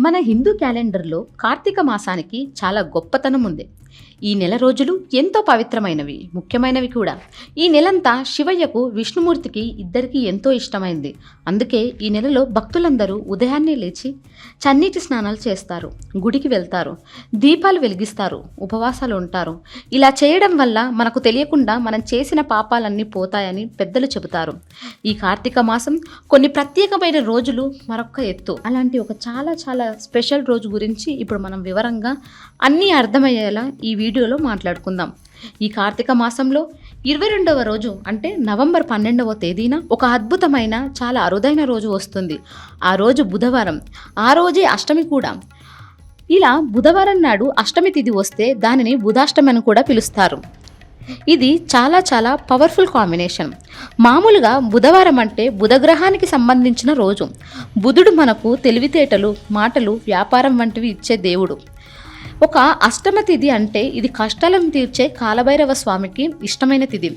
మన హిందూ క్యాలెండర్లో కార్తీక మాసానికి చాలా గొప్పతనం ఉంది. ఈ నెల రోజులు ఎంతో పవిత్రమైనవి ముఖ్యమైనవి కూడా. ఈ నెలంతా శివయ్యకు విష్ణుమూర్తికి ఇద్దరికీ ఎంతో ఇష్టమైంది. అందుకే ఈ నెలలో భక్తులందరూ ఉదయాన్నే లేచి చన్నీటి స్నానాలు చేస్తారు గుడికి వెళ్తారు దీపాలు వెలిగిస్తారు ఉపవాసాలు ఉంటారు. ఇలా చేయడం వల్ల మనకు తెలియకుండా మనం చేసిన పాపాలన్నీ పోతాయని పెద్దలు చెబుతారు. ఈ కార్తీక మాసం కొన్ని ప్రత్యేకమైన రోజులు మరొక ఎత్తు. అలాంటి ఒక చాలా చాలా స్పెషల్ రోజు గురించి ఇప్పుడు మనం వివరంగా అన్నీ అర్థమయ్యేలా ఈ వీడియోలో మాట్లాడుకుందాం. ఈ కార్తీక మాసంలో ఇరవై రెండవ రోజు అంటే నవంబర్ పన్నెండవ తేదీన ఒక అద్భుతమైన చాలా అరుదైన రోజు వస్తుంది. ఆ రోజు బుధవారం. ఆ రోజే అష్టమి కూడా. ఇలా బుధవారం నాడు అష్టమి తిథి వస్తే దానిని బుధాష్టమి అని కూడా పిలుస్తారు. ఇది చాలా చాలా పవర్ఫుల్ కాంబినేషన్ మామూలుగా బుధవారం అంటే బుధగ్రహానికి సంబంధించిన రోజు. బుధుడు మనకు తెలివితేటలు మాటలు వ్యాపారం వంటివి ఇచ్చే దేవుడు. ఒక అష్టమ తిథి అంటే ఇది కష్టాలను తీర్చే కాలభైరవ స్వామికి ఇష్టమైన తిథి.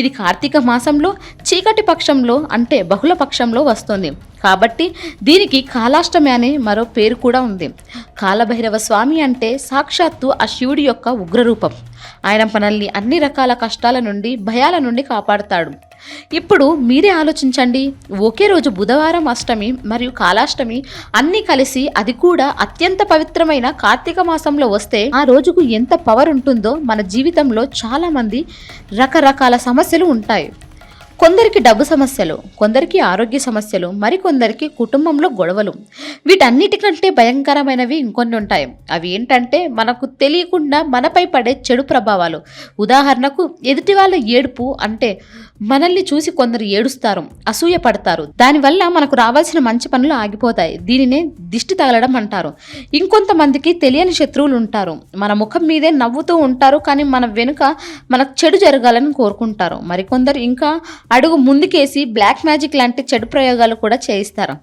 ఇది కార్తీక మాసంలో చీకటి పక్షంలో అంటే బహుళ పక్షంలో వస్తుంది. కాబట్టి దీనికి కాలాష్టమి అనే మరో పేరు కూడా ఉంది. కాలభైరవ స్వామి అంటే సాక్షాత్తు ఆ శివుడి యొక్క ఉగ్రరూపం. ఆయన మనల్ని అన్ని రకాల కష్టాల నుండి భయాల నుండి కాపాడుతాడు. ఇప్పుడు మీరే ఆలోచించండి. ఒకే రోజు బుధవారం అష్టమి మరియు కాలాష్టమి అన్నీ కలిసి అది కూడా అత్యంత పవిత్రమైన కార్తీక మాసంలో వస్తే ఆ రోజుకు ఎంత పవర్ ఉంటుందో మన జీవితంలో చాలామంది రకరకాల సమస్యలు ఉంటాయి. కొందరికి డబ్బు సమస్యలు కొందరికి ఆరోగ్య సమస్యలు మరికొందరికి కుటుంబంలో గొడవలు. వీటన్నిటికంటే భయంకరమైనవి ఇంకొన్ని ఉంటాయి. అవి ఏంటంటే మనకు తెలియకుండా మనపై పడే చెడు ప్రభావాలు. ఉదాహరణకు ఎదుటి వాళ్ళ ఏడుపు అంటే మనల్ని చూసి కొందరు ఏడుస్తారు అసూయ పడతారు దానివల్ల మనకు రావాల్సిన మంచి పనులు ఆగిపోతాయి. దీనినే దిష్టి తగలడం అంటారు. ఇంకొంతమందికి తెలియని శత్రువులు ఉంటారు. మన ముఖం మీదే నవ్వుతూ ఉంటారు కానీ మన వెనుక మనకు చెడు జరగాలని కోరుకుంటారు. మరికొందరు ఇంకా అడుగు ముందుకేసి బ్లాక్ మ్యాజిక్ లాంటి చెడు ప్రయోగాలు కూడా చేయిస్తారు.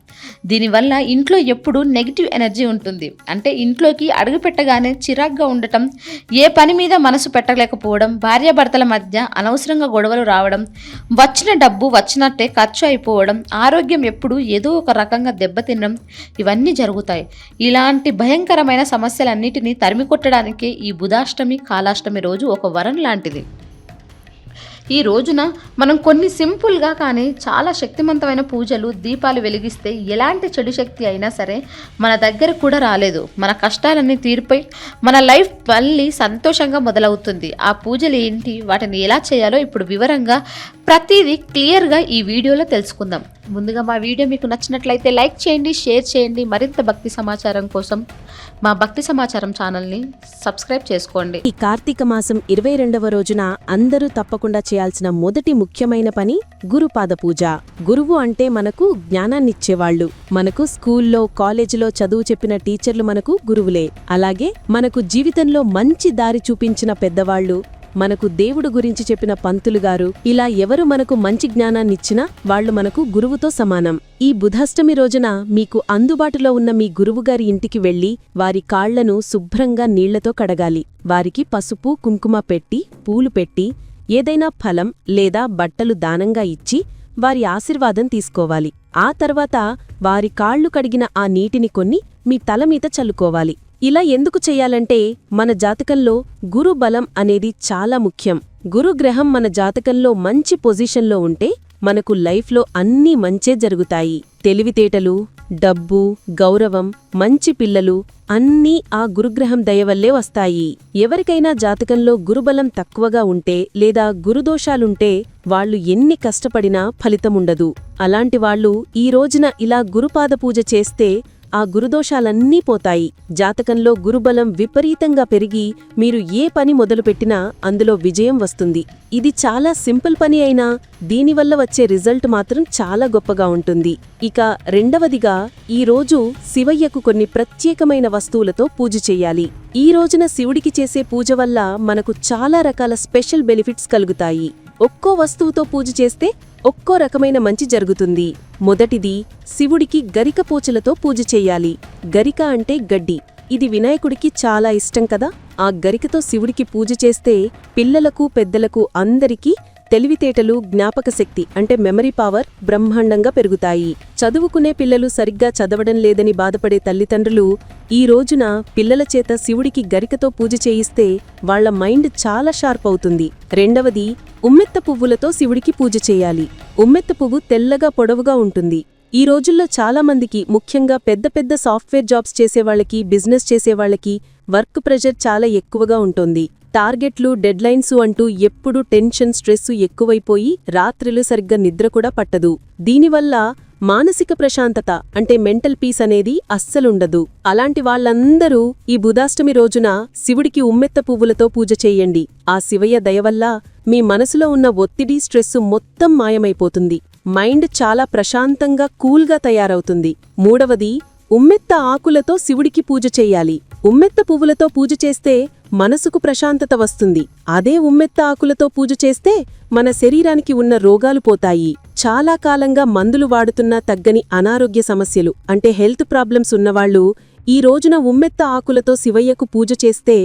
దీనివల్ల ఇంట్లో ఎప్పుడూ నెగిటివ్ ఎనర్జీ ఉంటుంది. అంటే ఇంట్లోకి అడుగు పెట్టగానే చిరాగ్గా ఉండటం ఏ పని మీద మనసు పెట్టలేకపోవడం భార్యాభర్తల మధ్య అనవసరంగా గొడవలు రావడం వచ్చిన డబ్బు వచ్చినట్టే ఖర్చు అయిపోవడం ఆరోగ్యం ఎప్పుడు ఏదో ఒక రకంగా దెబ్బతినడం ఇవన్నీ జరుగుతాయి. ఇలాంటి భయంకరమైన సమస్యలన్నిటినీ తరిమి కొట్టడానికి ఈ బుధాష్టమి కాలాష్టమి రోజు ఒక వరం లాంటిది. ఈ రోజున మనం కొన్ని సింపుల్గా కానీ చాలా శక్తివంతమైన పూజలు దీపాలు వెలిగిస్తే ఎలాంటి చెడు శక్తి అయినా సరే మన దగ్గర కూడా రాలేదు. మన కష్టాలన్నీ తీరిపోయి మన లైఫ్ మళ్ళీ సంతోషంగా మొదలవుతుంది. ఆ పూజలు ఏంటి? వాటిని ఎలా చేయాలో ఇప్పుడు వివరంగా ప్రతిదీ క్లియర్గా ఈ వీడియోలో తెలుసుకుందాం. ముందుగా మా వీడియో మీకు నచ్చినట్లయితే లైక్ చేయండి షేర్ చేయండి మరింత భక్తి సమాచారం కోసం మా భక్తి సమాచారం ఛానల్ని సబ్స్క్రైబ్ చేసుకోండి. ఈ కార్తీక మాసం ఇరవై రెండవ రోజున అందరూ తప్పకుండా చేయాల్సిన మొదటి ముఖ్యమైన పని గురుపాద పూజ. గురువు అంటే మనకు జ్ఞానాన్నిచ్చేవాళ్ళు మనకు స్కూల్లో కాలేజీలో చదువు చెప్పిన టీచర్లు మనకు గురువులే. అలాగే మనకు జీవితంలో మంచి దారి చూపించిన పెద్దవాళ్ళు మనకు దేవుడు గురించి చెప్పిన పంతులు గారు ఇలా ఎవరు మనకు మంచి జ్ఞానాన్నిచ్చినా వాళ్ళు మనకు గురువుతో సమానం. ఈ బుధాష్టమి రోజున మీకు అందుబాటులో ఉన్న మీ గురువుగారి ఇంటికి వెళ్ళి వారి కాళ్ళను శుభ్రంగా నీళ్ళతో కడగాలి. వారికి పసుపు కుంకుమ పెట్టి పూలు పెట్టి ఏదైనా ఫలం లేదా బట్టలు దానంగా ఇచ్చి వారి ఆశీర్వాదం తీసుకోవాలి. ఆ తర్వాత వారి కాళ్ళు కడిగిన ఆ నీటిని కొన్ని మీ తలమీద చల్లుకోవాలి. ఇలా ఎందుకు చెయ్యాలంటే మన జాతకంలో గురు బలం అనేది చాలా ముఖ్యం. గురుగ్రహం మన జాతకంలో మంచి పొజిషన్లో ఉంటే మనకు లైఫ్లో అన్నీ మంచే జరుగుతాయి. తెలివితేటలు డబ్బు గౌరవం మంచి పిల్లలు అన్నీ ఆ గురుగ్రహం దయవల్లే వస్తాయి. ఎవరికైనా జాతకంలో గురుబలం తక్కువగా ఉంటే లేదా గురుదోషాలుంటే వాళ్ళు ఎన్ని కష్టపడినా ఫలితముండదు. అలాంటి వాళ్ళు ఈ రోజున ఇలా గురుపాద పూజ చేస్తే ఆ గురుదోషాలన్నీ పోతాయి. జాతకంలో గురుబలం విపరీతంగా పెరిగి మీరు ఏ పని మొదలుపెట్టినా అందులో విజయం వస్తుంది. ఇది చాలా సింపుల్ పని అయినా దీనివల్ల వచ్చే రిజల్ట్ మాత్రం చాలా గొప్పగా ఉంటుంది. ఇక రెండవదిగా ఈ రోజు శివయ్యకు కొన్ని ప్రత్యేకమైన వస్తువులతో పూజ చేయాలి. ఈ రోజున శివుడికి చేసే పూజ వల్ల మనకు చాలా రకాల స్పెషల్ బెనిఫిట్స్ కలుగుతాయి. ఒక్కో వస్తువుతో పూజ చేస్తే ఒక్కో రకమైన మంచి జరుగుతుంది. మొదటిది శివుడికి గరిక పూచలతో పూజ చెయ్యాలి గరిక అంటే గడ్డి. ఇది వినాయకుడికి చాలా ఇష్టం కదా? ఆ గరికతో శివుడికి పూజ చేస్తే పిల్లలకు పెద్దలకు అందరికీ తెలివితేటలు జ్ఞాపకశక్తి అంటే మెమరీ పవర్ బ్రహ్మాండంగా పెరుగుతాయి. చదువుకునే పిల్లలు సరిగ్గా చదవడం లేదని బాధపడే తల్లిదండ్రులు ఈ రోజున పిల్లల చేత శివుడికి గరికతో పూజ చేయిస్తే వాళ్ళ మైండ్ చాలా షార్ప్ అవుతుంది. రెండవది ఉమ్మెత్త పువ్వులతో శివుడికి పూజ చేయాలి. ఉమ్మెత్త పువ్వు తెల్లగా పొడవుగా ఉంటుంది. ఈ రోజుల్లో చాలా మందికి ముఖ్యంగా పెద్ద పెద్ద సాఫ్ట్వేర్ జాబ్స్ చేసేవాళ్ళకి బిజినెస్ చేసేవాళ్ళకి వర్క్ ప్రెషర్ చాలా ఎక్కువగా ఉంటుంది. టార్గెట్లు డెడ్లైన్స్ అంటూ ఎప్పుడూ టెన్షన్ స్ట్రెస్ ఎక్కువైపోయి రాత్రిలు సరిగ్గా నిద్ర కూడా పట్టదు. దీనివల్ల మానసిక ప్రశాంతత అంటే మెంటల్ పీస్ అనేది అస్సలుండదు. అలాంటి వాళ్ళందరూ ఈ బుధాష్టమి రోజున శివుడికి ఉమ్మెత్త పువ్వులతో పూజ చేయండి. ఆ శివయ్య దయవల్ల మీ మనసులో ఉన్న ఒత్తిడి స్ట్రెస్సు మొత్తం మాయమైపోతుంది. మైండ్ చాలా ప్రశాంతంగా కూల్గా తయారవుతుంది. మూడవది ఉమ్మెత్త ఆకులతో శివుడికి పూజ చేయాలి. ఉమ్మెత్త పువ్వులతో పూజ చేస్తే మనసుకు ప్రశాంతత వస్తుంది. అదే ఉమ్మెత్త ఆకులతో పూజ చేస్తే మన శరీరానికి ఉన్న రోగాలు పోతాయి. చాలా కాలంగా మందులు వాడుతున్నా తగ్గని అనారోగ్య సమస్యలు అంటే హెల్త్ ప్రాబ్లమ్స్ ఉన్నవాళ్ళు ఈ రోజున ఉమ్మెత్త ఆకులతో శివయ్యకు పూజ చేస్తే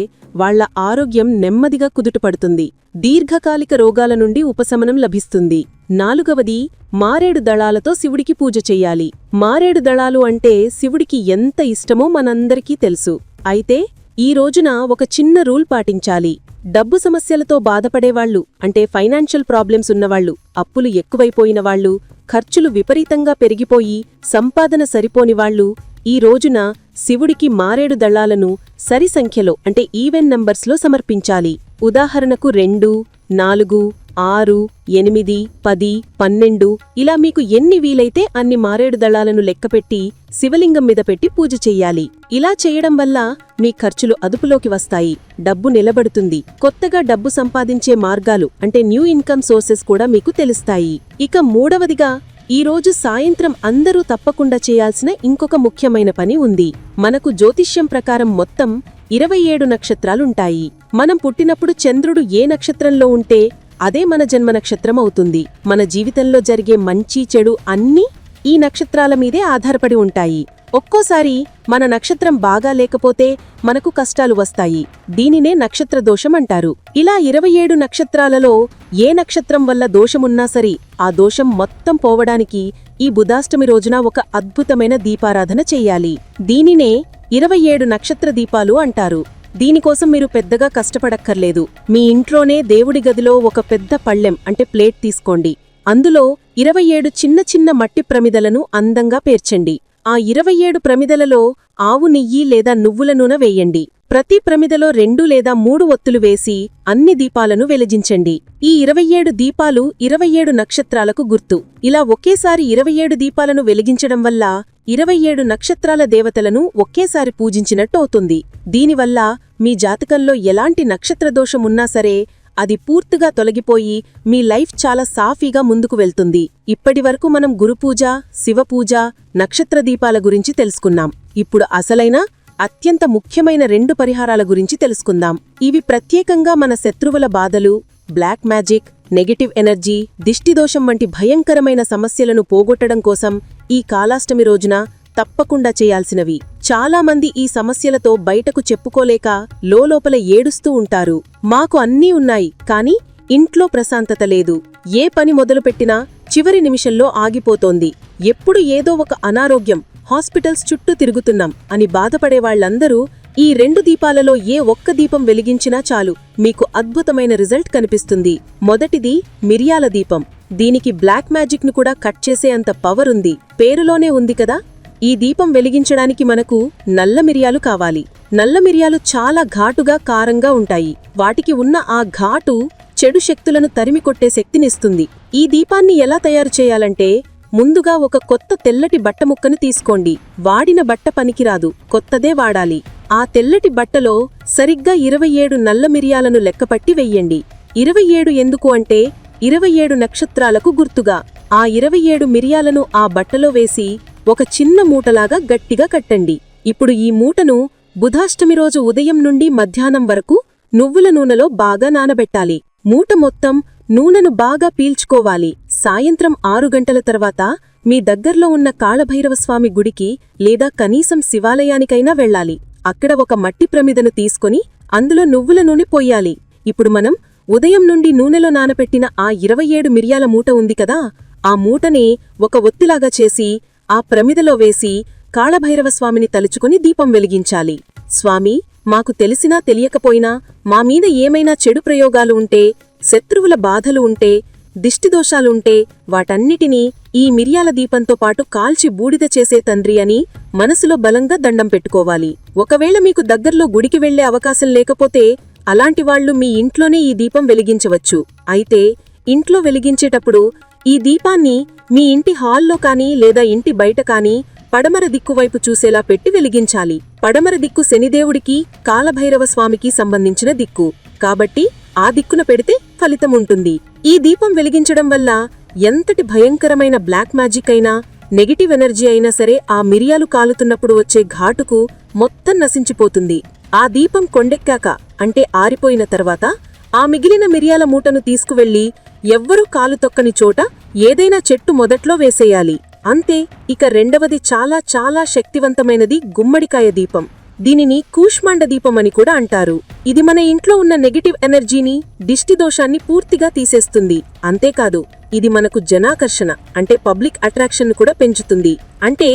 వాళ్ళ ఆరోగ్యం నెమ్మదిగా కుదుటపడుతుంది. దీర్ఘకాలిక రోగాల నుండి ఉపశమనం లభిస్తుంది. నాలుగవది మారేడు దళాలతో శివుడికి పూజ చెయ్యాలి మారేడు దళాలు అంటే శివుడికి ఎంత ఇష్టమో మనందరికీ తెలుసు. అయితే ఈ రోజున ఒక చిన్న రూల్ పాటించాలి. డబ్బు సమస్యలతో బాధపడేవాళ్ళు అంటే ఫైనాన్షియల్ ప్రాబ్లమ్స్ ఉన్నవాళ్ళు అప్పులు ఎక్కువైపోయిన వాళ్ళు ఖర్చులు విపరీతంగా పెరిగిపోయి సంపాదన సరిపోనివాళ్ళు ఈ రోజున శివుడికి మారేడు దళాలను సరి సంఖ్యలో అంటే ఈవెన్ నంబర్స్లో సమర్పించాలి. ఉదాహరణకు రెండు నాలుగు ఆరు ఎనిమిది పది పన్నెండు ఇలా మీకు ఎన్ని వీలైతే అన్ని మారేడు దళాలను లెక్కపెట్టి శివలింగం మీద పెట్టి పూజ చెయ్యాలి ఇలా చేయడం వల్ల మీ ఖర్చులు అదుపులోకి వస్తాయి. డబ్బు నిలబడుతుంది. కొత్తగా డబ్బు సంపాదించే మార్గాలు అంటే న్యూ ఇన్కమ్ సోర్సెస్ కూడా మీకు తెలుస్తాయి. ఇక మూడవదిగా ఈ రోజు సాయంత్రం అందరూ తప్పకుండా చేయాల్సిన ఇంకొక ముఖ్యమైన పని ఉంది. మనకు జ్యోతిష్యం ప్రకారం మొత్తం ఇరవై ఏడు నక్షత్రాలుంటాయి. మనం పుట్టినప్పుడు చంద్రుడు ఏ నక్షత్రంలో ఉంటే అదే మన జన్మ నక్షత్రం అవుతుంది మన జీవితంలో జరిగే మంచి చెడు అన్నీ ఈ నక్షత్రాల మీదే ఆధారపడి ఉంటాయి. ఒక్కోసారి మన నక్షత్రం బాగా లేకపోతే మనకు కష్టాలు వస్తాయి. దీనినే నక్షత్ర దోషం అంటారు. ఇలా ఇరవై ఏడు నక్షత్రాలలో ఏ నక్షత్రం వల్ల దోషమున్నా సరే ఆ దోషం మొత్తం పోవడానికి ఈ బుధాష్టమి రోజున ఒక అద్భుతమైన దీపారాధన చెయ్యాలి దీనినే ఇరవై ఏడు నక్షత్ర దీపాలు అంటారు. దీనికోసం మీరు పెద్దగా కష్టపడక్కర్లేదు. మీ ఇంట్లోనే దేవుడి గదిలో ఒక పెద్ద పళ్ళెం అంటే ప్లేట్ తీసుకోండి. అందులో ఇరవై ఏడు చిన్న చిన్న మట్టి ప్రమిదలను అందంగా పేర్చండి. ఆ ఇరవై ఏడు ప్రమిదలలో ఆవు నెయ్యి లేదా నువ్వుల నూనె వేయండి. ప్రతి ప్రమిదలో రెండు లేదా మూడు ఒత్తులు వేసి అన్ని దీపాలను వెలిగించండి. ఈ ఇరవై ఏడు దీపాలు ఇరవై ఏడు నక్షత్రాలకు గుర్తు. ఇలా ఒకేసారి ఇరవై ఏడు దీపాలను వెలిగించడం వల్ల ఇరవై ఏడు నక్షత్రాల దేవతలను ఒకేసారి పూజించినట్టు అవుతుంది. దీనివల్ల మీ జాతకంలో ఎలాంటి నక్షత్రదోషమున్నా సరే అది పూర్తిగా తొలగిపోయి మీ లైఫ్ చాలా సాఫీగా ముందుకు వెళ్తుంది. ఇప్పటివరకు మనం గురుపూజ శివపూజ నక్షత్ర దీపాల గురించి తెలుసుకున్నాం. ఇప్పుడు అసలైన అత్యంత ముఖ్యమైన రెండు పరిహారాల గురించి తెలుసుకుందాం. ఇవి ప్రత్యేకంగా మన శత్రువుల బాధలు బ్లాక్ మ్యాజిక్ నెగటివ్ ఎనర్జీ దిష్టిదోషం వంటి భయంకరమైన సమస్యలను పోగొట్టడం కోసం ఈ కాలాష్టమి రోజున తప్పకుండా చేయాల్సినవి. చాలామంది ఈ సమస్యలతో బయటకు చెప్పుకోలేక లోలోపల ఏడుస్తూ ఉంటారు. మాకు అన్నీ ఉన్నాయి కాని ఇంట్లో ప్రశాంతత లేదు. ఏ పని మొదలుపెట్టినా చివరి నిమిషంలో ఆగిపోతోంది. ఎప్పుడు ఏదో ఒక అనారోగ్యం హాస్పిటల్స్ చుట్టూ తిరుగుతున్నాం అని బాధపడే వాళ్ళందరూ ఈ రెండు దీపాలలో ఏ ఒక్క దీపం వెలిగించినా చాలు. మీకు అద్భుతమైన రిజల్ట్ కనిపిస్తుంది. మొదటిది మిరియాల దీపం. దీనికి బ్లాక్ మ్యాజిక్ను కూడా కట్ చేసే అంత పవర్ ఉంది. పేరులోనే ఉంది కదా? ఈ దీపం వెలిగించడానికి మనకు నల్ల మిరియాలు కావాలి. నల్ల మిరియాలు చాలా ఘాటుగా కారంగా ఉంటాయి. వాటికి ఉన్న ఆ ఘాటు చెడు శక్తులను తరిమి కొట్టే శక్తినిస్తుంది. ఈ దీపాన్ని ఎలా తయారు చేయాలంటే ముందుగా ఒక కొత్త తెల్లటి బట్ట ముక్కను తీసుకోండి. వాడిన బట్ట పనికిరాదు. కొత్తదే వాడాలి. ఆ తెల్లటి బట్టలో సరిగ్గా ఇరవై ఏడు నల్ల మిరియాలను లెక్కపట్టి వెయ్యండి ఇరవై ఏడు ఎందుకు అంటే ఇరవై ఏడు నక్షత్రాలకు గుర్తుగా. ఆ ఇరవై ఏడు మిరియాలను ఆ బట్టలో వేసి ఒక చిన్న మూటలాగా గట్టిగా కట్టండి. ఇప్పుడు ఈ మూటను బుధాష్టమి రోజు ఉదయం నుండి మధ్యాహ్నం వరకు నువ్వుల నూనెలో బాగా నానబెట్టాలి. మూట మొత్తం నూనెను బాగా పీల్చుకోవాలి. సాయంత్రం ఆరు గంటల తర్వాత మీ దగ్గర్లో ఉన్న కాళభైరవస్వామి గుడికి లేదా కనీసం శివాలయానికైనా వెళ్ళాలి. అక్కడ ఒక మట్టి ప్రమిదను తీసుకొని అందులో నువ్వుల నూనె పోయాలి. ఇప్పుడు మనం ఉదయం నుండి నూనెలో నానపెట్టిన ఆ ఇరవై ఏడు మిరియాల మూట ఉంది కదా ఆ మూటని ఒక ఒత్తిలాగా చేసి ఆ ప్రమిదలో వేసి కాళభైరవస్వామిని తలుచుకుని దీపం వెలిగించాలి. స్వామి మాకు తెలిసినా తెలియకపోయినా మా మీద ఏమైనా చెడు ప్రయోగాలు ఉంటే శత్రువుల బాధలు ఉంటే దిష్టిదోషాలుంటే వాటన్నిటినీ ఈ మిరియాల దీపంతో పాటు కాల్చి బూడిద చేసే తండ్రి అని మనసులో బలంగా దండం పెట్టుకోవాలి. ఒకవేళ మీకు దగ్గర్లో గుడికి వెళ్ళే అవకాశం లేకపోతే అలాంటి వాళ్ళు మీ ఇంట్లోనే ఈ దీపం వెలిగించవచ్చు. అయితే ఇంట్లో వెలిగించేటప్పుడు ఈ దీపాన్ని మీ ఇంటి హాల్లో కానీ లేదా ఇంటి బయట కానీ పడమర దిక్కువైపు చూసేలా పెట్టి వెలిగించాలి. పడమర దిక్కు శనిదేవుడికి కాలభైరవ స్వామికి సంబంధించిన దిక్కు. కాబట్టి ఆ దిక్కున పెడితే ఫలితం ఉంటుంది ఈ దీపం వెలిగించడం వల్ల ఎంతటి భయంకరమైన బ్లాక్ మ్యాజిక్ అయినా నెగిటివ్ ఎనర్జీ అయినా సరే ఆ మిరియాలు కాలుతున్నప్పుడు వచ్చే ఘాటుకు మొత్తం నశించిపోతుంది. ఆ దీపం కొండెక్కాక అంటే ఆరిపోయిన తర్వాత ఆ మిగిలిన మిరియాల మూటను తీసుకువెళ్ళి ఎవ్వరూ కాలు తొక్కని చోట ఏదైనా చెట్టు మొదట్లో వేసేయాలి. అంతే ఇక రెండవది చాలా చాలా శక్తివంతమైనది గుమ్మడికాయ దీపం. దీనిని కూష్మాండ దీపం అని కూడా అంటారు. ఇది మన ఇంట్లో ఉన్న నెగటివ్ ఎనర్జీని దిష్టి దోషాన్ని పూర్తిగా తీసేస్తుంది. అంతేకాదు ఇది మనకు జనాకర్షణ అంటే పబ్లిక్ అట్రాక్షన్ కూడా పెంచుతుంది. అంటే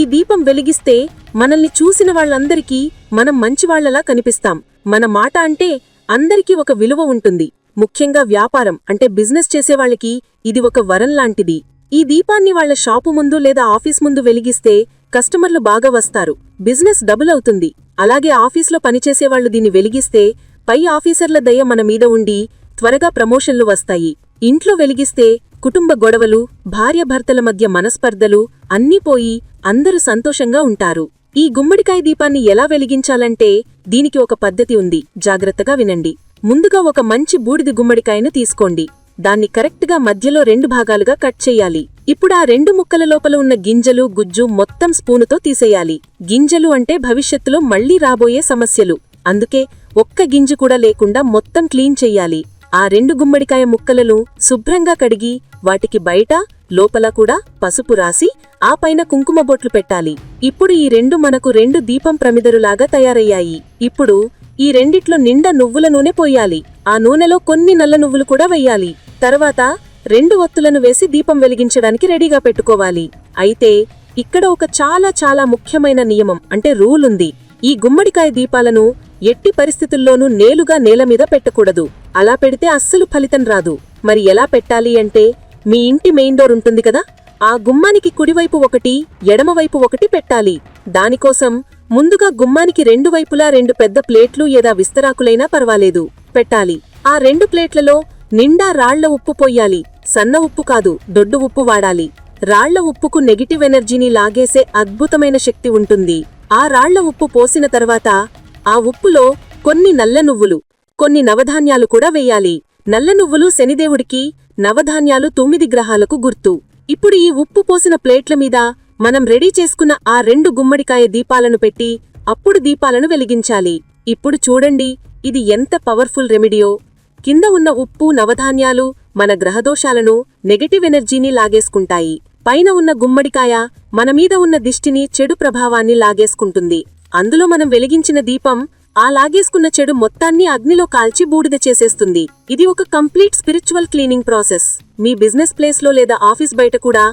ఈ దీపం వెలిగిస్తే మనల్ని చూసిన వాళ్ళందరికీ మనం మంచివాళ్ళలా కనిపిస్తాం. మన మాట అంటే అందరికీ ఒక విలువ ఉంటుంది. ముఖ్యంగా వ్యాపారం అంటే బిజినెస్ చేసేవాళ్ళకి ఇది ఒక వరం లాంటిది. ఈ దీపాన్ని వాళ్ళ షాపు ముందు లేదా ఆఫీస్ ముందు వెలిగిస్తే కస్టమర్లు బాగా వస్తారు. బిజినెస్ డబుల్ అవుతుంది. అలాగే ఆఫీస్లో పనిచేసేవాళ్ళు దీన్ని వెలిగిస్తే పై ఆఫీసర్ల దయ మన మీద ఉండి త్వరగా ప్రమోషన్లు వస్తాయి. ఇంట్లో వెలిగిస్తే కుటుంబ గొడవలు భార్యాభర్తల మధ్య మనస్పర్ధలు అన్నీ పోయి అందరూ సంతోషంగా ఉంటారు. ఈ గుమ్మడికాయ దీపాన్ని ఎలా వెలిగించాలంటే దీనికి ఒక పద్ధతి ఉంది. జాగ్రత్తగా వినండి. ముందుగా ఒక మంచి బూడిది గుమ్మడికాయను తీసుకోండి. దాన్ని కరెక్ట్గా మధ్యలో రెండు భాగాలుగా కట్ చేయాలి. ఇప్పుడు ఆ రెండు ముక్కల లోపల ఉన్న గింజలు గుజ్జు మొత్తం స్పూనుతో తీసేయాలి. గింజలు అంటే భవిష్యత్తులో మళ్ళీ రాబోయే సమస్యలు. అందుకే ఒక్క గింజ కూడా లేకుండా మొత్తం క్లీన్ చెయ్యాలి ఆ రెండు గుమ్మడికాయ ముక్కలను శుభ్రంగా కడిగి వాటికి బయట లోపల కూడా పసుపు రాసి ఆ పైన కుంకుమ బొట్లు పెట్టాలి. ఇప్పుడు ఈ రెండు మనకు రెండు దీపం ప్రమిదరులాగా తయారయ్యాయి. ఇప్పుడు ఈ రెండిట్లో నిండా నువ్వుల నూనె పోయాలి. ఆ నూనెలో కొన్ని నల్ల నువ్వులు కూడా వెయ్యాలి తర్వాత రెండు ఒత్తులను వేసి దీపం వెలిగించడానికి రెడీగా పెట్టుకోవాలి. అయితే ఇక్కడ ఒక చాలా చాలా ముఖ్యమైన నియమం అంటే రూల్ ఉంది ఈ గుమ్మడికాయ దీపాలను ఎట్టి పరిస్థితుల్లోనూ నేలుగా నేల మీద పెట్టకూడదు. అలా పెడితే అస్సలు ఫలితం రాదు. మరి ఎలా పెట్టాలి అంటే మీ ఇంటి మెయిన్ డోర్ ఉంటుంది కదా? ఆ గుమ్మానికి కుడివైపు ఒకటి ఎడమవైపు ఒకటి పెట్టాలి. దానికోసం ముందుగా గుమ్మానికి రెండు వైపులా రెండు పెద్ద ప్లేట్లు ఏదా విస్తరాకులైనా పర్వాలేదు. పెట్టాలి. ఆ రెండు ప్లేట్లలో నిండా రాళ్ళ ఉప్పు పొయ్యాలి. సన్న ఉప్పు కాదు దొడ్డు ఉప్పు వాడాలి. రాళ్ళ ఉప్పుకు నెగిటివ్ ఎనర్జీని లాగేసే అద్భుతమైన శక్తి ఉంటుంది. ఆ రాళ్ళ ఉప్పు పోసిన తర్వాత ఆ ఉప్పులో కొన్ని నల్ల నువ్వులు కొన్ని నవధాన్యాలు కూడా వెయ్యాలి నల్ల నువ్వులు శనిదేవుడికి నవధాన్యాలు తొమ్మిది గ్రహాలకు గుర్తు. ఇప్పుడు ఈ ఉప్పు పోసిన ప్లేట్ల మీద మనం రెడీ చేసుకున్న ఆ రెండు గుమ్మడికాయ దీపాలను పెట్టి అప్పుడు దీపాలను వెలిగించాలి. ఇప్పుడు చూడండి ఇది ఎంత పవర్ఫుల్ రెమిడియో. కింద ఉన్న ఉప్పు నవధాన్యాలు మన గ్రహదోషాలను నెగటివ్ ఎనర్జీని లాగేసుకుంటాయి. పైన ఉన్న గుమ్మడికాయ మన మీద ఉన్న దిష్టిని చెడు ప్రభావాన్ని లాగేసుకుంటుంది. అందులో మనం వెలిగించిన దీపం ఆ లాగేసుకున్న చెడు మొత్తాన్ని అగ్నిలో కాల్చి బూడిద చేసేస్తుంది. ఇది ఒక కంప్లీట్ స్పిరిచువల్ క్లీనింగ్ ప్రాసెస్. మీ బిజినెస్ ప్లేస్లో లేదా ఆఫీస్ బయట కూడా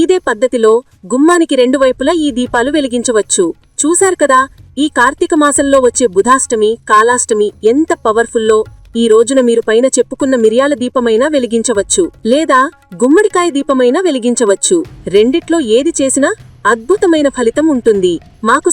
ఈదే పద్ధతిలో గుమ్మానికి రెండు వైపులా ఈ దీపాలు వెలిగించవచ్చు. చూశారు కదా ఈ కార్తీక మాసంలో వచ్చే బుధాష్టమి కాలాష్టమి ఎంత పవర్ఫుల్లో ఈ రోజున మీరు పైన చెప్పుకున్న మిరియాల దీపమైనా వెలిగించవచ్చు లేదా గుమ్మడికాయ దీపమైనా వెలిగించవచ్చు. రెండిట్లో ఏది చేసినా అద్భుతమైన ఫలితం ఉంటుంది. మాకు